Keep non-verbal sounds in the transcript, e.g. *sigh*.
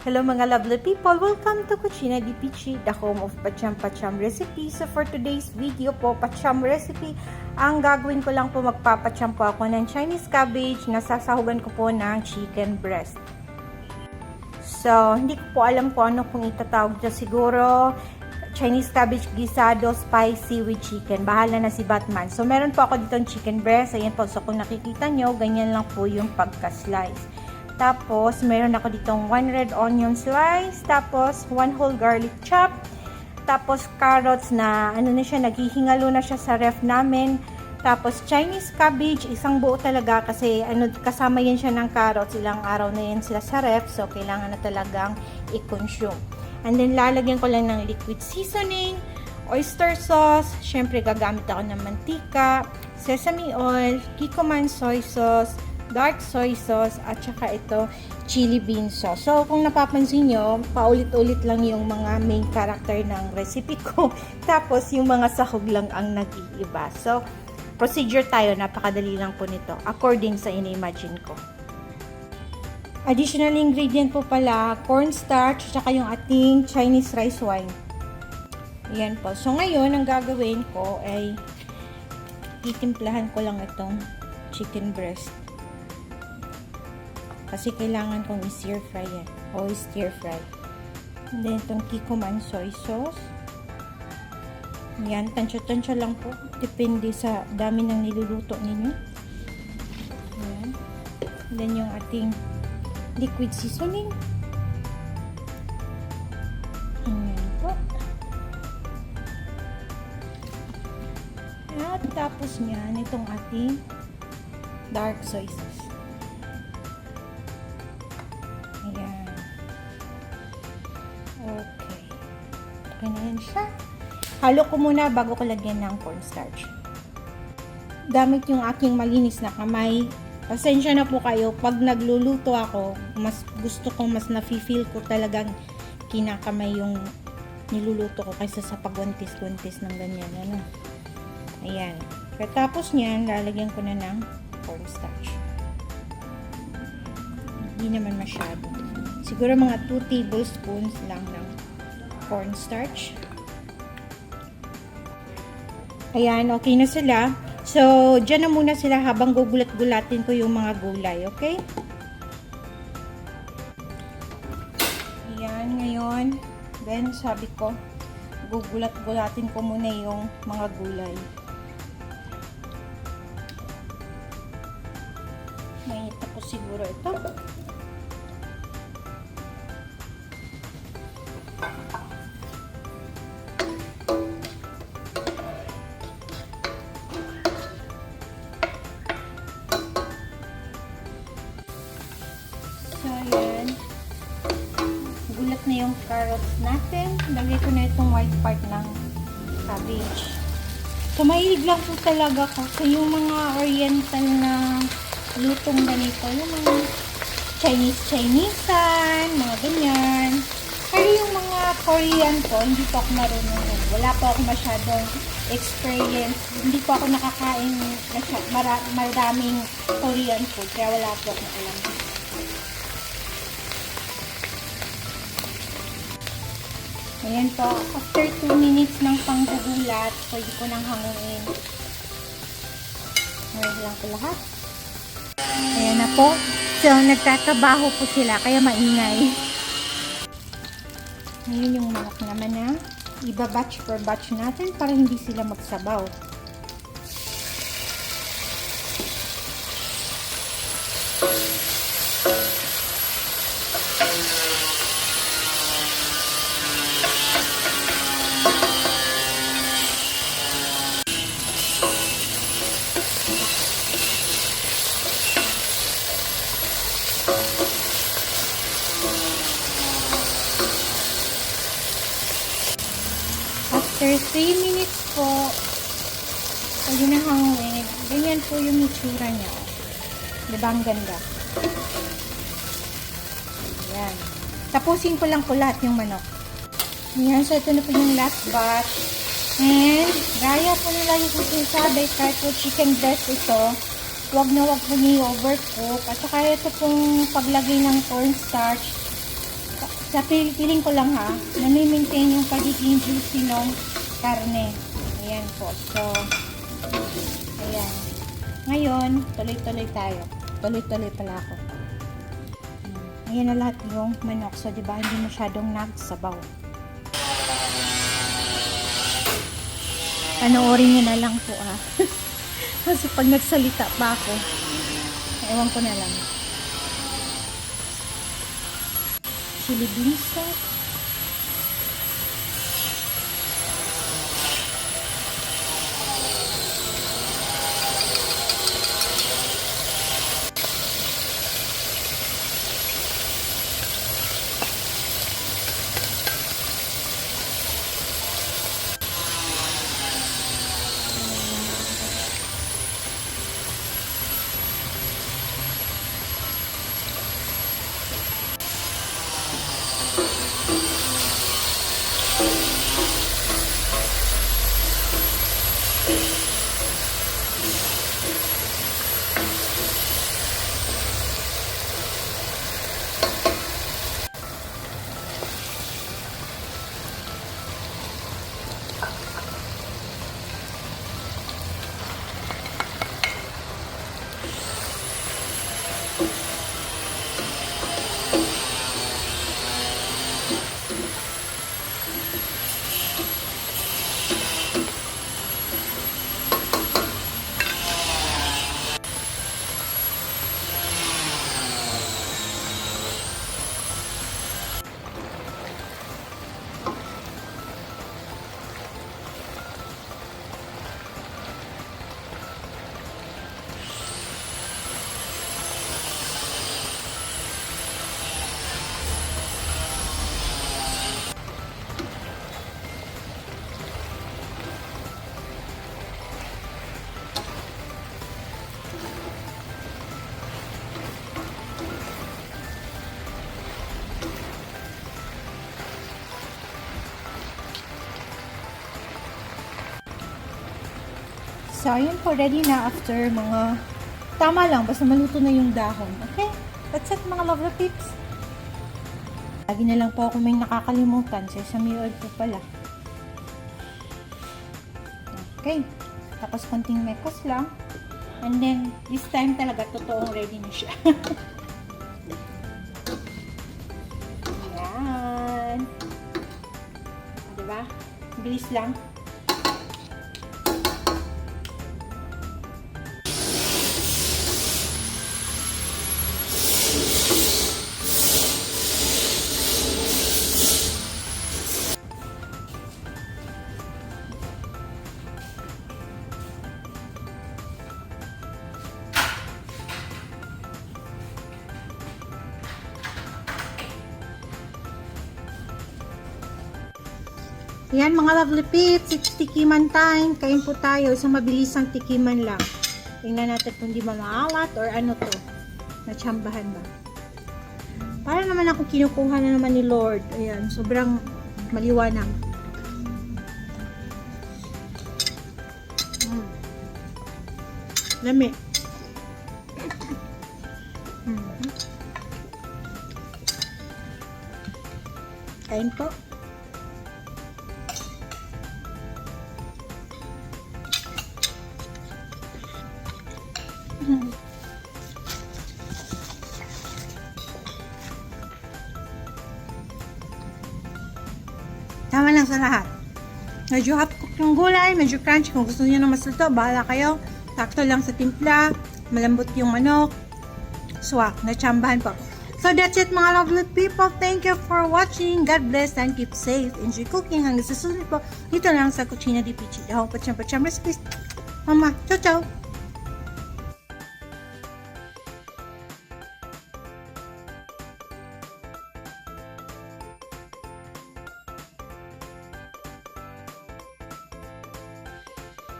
Hello mga lovely people! Welcome to Cucina di Pichi, the home of Pacham Pacham recipe. So for today's video po, Pacham recipe, ang gagawin ko lang po, magpapacham po ako ng Chinese cabbage na sasahugan ko po ng chicken breast. So, hindi ko po alam kung ano kung itatawag dyan. Siguro, Chinese cabbage gisado spicy with chicken. Bahala na si Batman. So, meron po ako dito chicken breast. Ayan po. So, kung nakikita nyo, ganyan lang po yung pagka-slice. Tapos, meron ako ditong one red onion slice. Tapos, one whole garlic chop. Tapos, carrots na, ano na siya, naghihingalo na siya sa ref namin. Tapos, Chinese cabbage, isang buo talaga kasi ano, kasama yan siya ng carrots. Ilang araw na yan sila sa ref. So, kailangan na talagang i-consume. And then, lalagyan ko lang ng liquid seasoning, oyster sauce. Siyempre, gagamit ako ng mantika, sesame oil, kikoman soy sauce, dark soy sauce, at saka ito, chili bean sauce. So, kung napapansin nyo, paulit-ulit lang yung mga main character ng recipe ko. *laughs* Tapos, yung mga sahog lang ang nag-iiba. So, procedure tayo, napakadali lang po nito, according sa ina-imagine ko. Additional ingredient po pala, cornstarch, at saka yung ating Chinese rice wine. Yan po. So, ngayon, ang gagawin ko ay titimplahan ko lang itong chicken breast. Kasi kailangan kong i-stir fry yan. O i-stir fry. And then, itong kikoman soy sauce. Yan, tansya-tansya lang po. Depende sa dami ng niluluto ninyo. Yan. And then, yung ating liquid seasoning. Ayan po. At tapos niyan, itong ating dark soy sauce. Okay na yan siya. Halo ko muna bago ko lagyan ng cornstarch. Gamit yung aking malinis na kamay. Pasensya na po kayo. Pag nagluluto ako, mas gusto ko, mas nafe-feel ko talagang kinakamay yung niluluto ko kaysa sa pagwantis-wantis ng ganyan. Ano? Ayan. Katapos niyan, lalagyan ko na ng cornstarch. Hindi naman masyado. Siguro mga 2 tablespoons lang ng cornstarch. Ayan, okay na sila. So, dyan na muna sila habang gugulat-gulatin ko yung mga gulay, okay? Ayan, ngayon, then sabi ko, gugulat-gulatin ko muna yung mga gulay. Mainit na po siguro ito. Ko na itong white part ng cabbage. So, mahilig lang po talaga kasi yung mga oriental na lutong ganito, yung mga Chinese-Chinesean, mga ganyan. Pero yung mga Korean po, hindi po ako marunong. Wala po ako masyadong experience. Hindi po ako nakakain maraming Korean food. Kaya wala po akong alam. Ayan po. After 2 minutes ng panggugulat, pwede ko nang hanguin. Ngayon lang po lahat. Ayan na po. So, nagtatabaho po sila, kaya maingay. Ngayon yung manok naman na iba-batch per batch natin para hindi sila magsabaw. After 3 minutes po, pwede na hanguin. Ganyan po yung itsura niya. Diba ang ganda? Ayan. Tapusin ko lang po lahat yung manok. Ayan, so ito na po yung last batch. And, gaya po nila yung sinasabi, kahit po chicken breast ito, wag na wag po niyo overcook. At saka ito pong paglagay ng cornstarch, Sa pil- piling ko lang ha, nami-maintain yung pagiging juicy ng karne. Ayan po. So, ayan. Ngayon, tuloy-tuloy tayo. Tuloy-tuloy pala ako. Ayan na lahat yung manok. So, di ba, hindi masyadong nagsabaw. Panoorin nyo na lang po ah. *laughs* Kasi pag nagsalita pa ako, ewan ko na lang. Chili So, ayun po, ready na after mga, tama lang, basta maluto na yung dahon. Okay? That's it, mga lovely peeps. Lagi na lang po ako may nakakalimutan. Sesame oil po pala. Okay. Tapos konting mekos lang. And then, this time talaga, totoong ready na siya. *laughs* Yan. Diba? Bilis lang. Yan mga lovely peeps, it's tikiman time. Kain po tayo, isang mabilisang tikiman lang. Tingnan natin kung di ba maalat or ano to. Natsambahan ba. Para naman ako kinukuha na naman ni Lord. Ayan, sobrang maliwanag. Mm. Lami. Mhm. Kain po. Tama lang sa lahat. Medyo hot cook yung gulay, medyo crunchy. Kung gusto niyo na mas luto, bahala kayo. Sakto lang sa timpla, malambot yung manok. Swak, natsambahan po. So that's it mga lovely people. Thank you for watching. God bless and keep safe. Enjoy cooking. Hanggang sa susunod po. Dito lang sa Cucina di Pichi. Ako pa siyang recipes. Mama, ciao ciao!